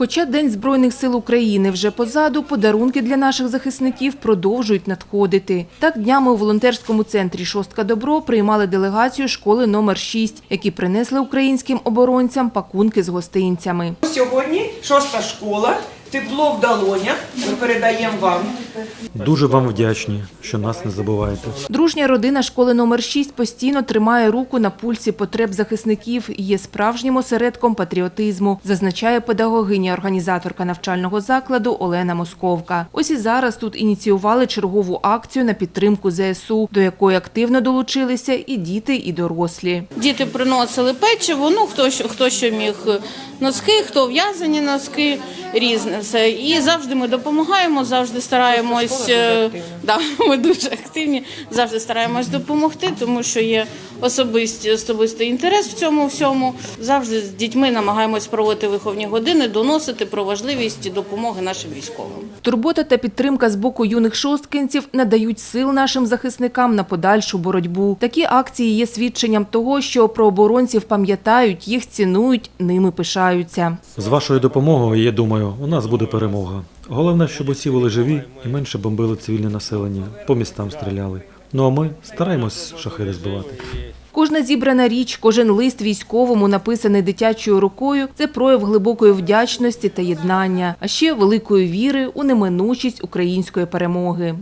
Хоча День Збройних сил України вже позаду, подарунки для наших захисників продовжують надходити. Так днями у волонтерському центрі «Шостка Добро» приймали делегацію школи номер 6, які принесли українським оборонцям пакунки з гостинцями. Сьогодні шоста школа, тепло в долонях. Ми передаємо вам. Дуже вам вдячні, що нас не забуваєте. Дружня родина школи номер 6 постійно тримає руку на пульсі потреб захисників і є справжнім осередком патріотизму, зазначає педагогиня, організаторка навчального закладу Олена Московка. Ось і зараз тут ініціювали чергову акцію на підтримку ЗСУ, до якої активно долучилися і діти, і дорослі. Діти приносили печиво, ну хто що, хто що міг носки, хто в'язані носки, різне все. І завжди ми допомагаємо, завжди стараємось. е, Да, ми дуже активні, завжди стараємось допомогти, тому що є особистий, особистий інтерес в цьому всьому. Завжди з дітьми намагаємось проводити виховні години, доносити про важливість допомоги нашим військовим. Турбота та підтримка з боку юних шосткинців надають сил нашим захисникам на подальшу боротьбу. Такі акції є свідченням того, що про оборонців пам'ятають, їх цінують, ними пишаються. З вашою допомогою, я думаю, у нас буде перемога. Головне, щоб усі були живі і менше бомбили цивільне населення, по містам стріляли. Ну а ми стараємось шахеди збивати. Кожна зібрана річ, кожен лист військовому, написаний дитячою рукою, це прояв глибокої вдячності та єднання, а ще великої віри у неминучість української перемоги.